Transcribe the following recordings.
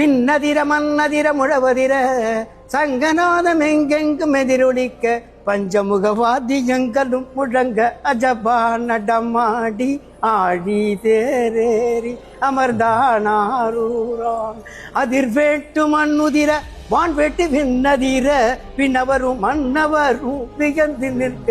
பின்னதிர மன்னதிர முழவதிர சங்கநாதம் எங்கெங்கும் எதிரொலிக்க பஞ்சமுக வாத்தியங்களும் முழங்க அஜபா நடமாடி ஆழி தேரேறி அமர்ந்தானாரூரான். அதிர்வேட்டு மண்ணுதிர வான்வேட்டு விண்ணதிர பின்னவரும் மன்னவரும் வியந்து நிற்க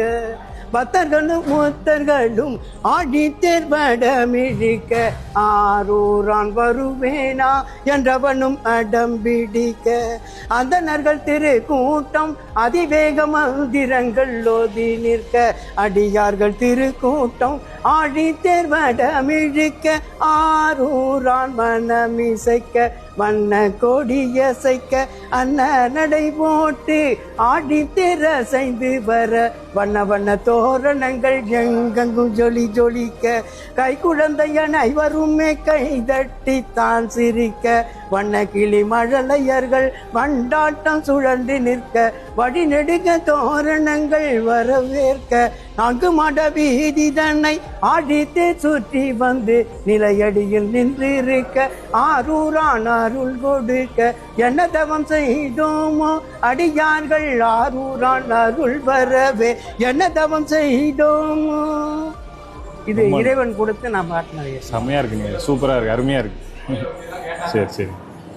பத்தர்களும் மூத்தர்களும் ஆடி தேர்வடமிழிக்க ஆரூரான் வருவேனா என்றவனும் அடம் பிடிக்க. அந்தணர்கள் திரு கூட்டம் அதிவேக மந்திரங்கள் ஓதி நிற்க அடியார்கள் திரு கூட்டம் ஆடி ஆரூரான் மனமிசைக்க வண்ண கொடியசைக்க அன்ன நடை போட்டு ஆடி திரசைந்து வர வண்ண வண்ண தோரணங்கள் எங்கெங்கும் ஜொலி ஜொலிக்க கை குழந்தையனை வருமே கை சிரிக்க வண்ண கிளி மழலையர்கள் வண்டாட்டம் சுழன்று நிற்க வழி நெடுக தோரணங்கள் வரவேற்க. நான்கு மட வீதி தன்னை ஆடித்தே சுற்றி வந்து நிலையடியில் நின்றிருக்க ஆரூரான் அருள் கொடுக்க. என்ன தவம் செய்தோமோ அடியார்கள் ஆரூரான் அருள் வரவே. என்ன தவம் செய்தோமோ? இது இறைவன் கொடுத்து நான் பாட்டினது செம்மையா இருக்குங்க. சூப்பரா இருக்கு. அருமையா இருக்கு. சரி சரி.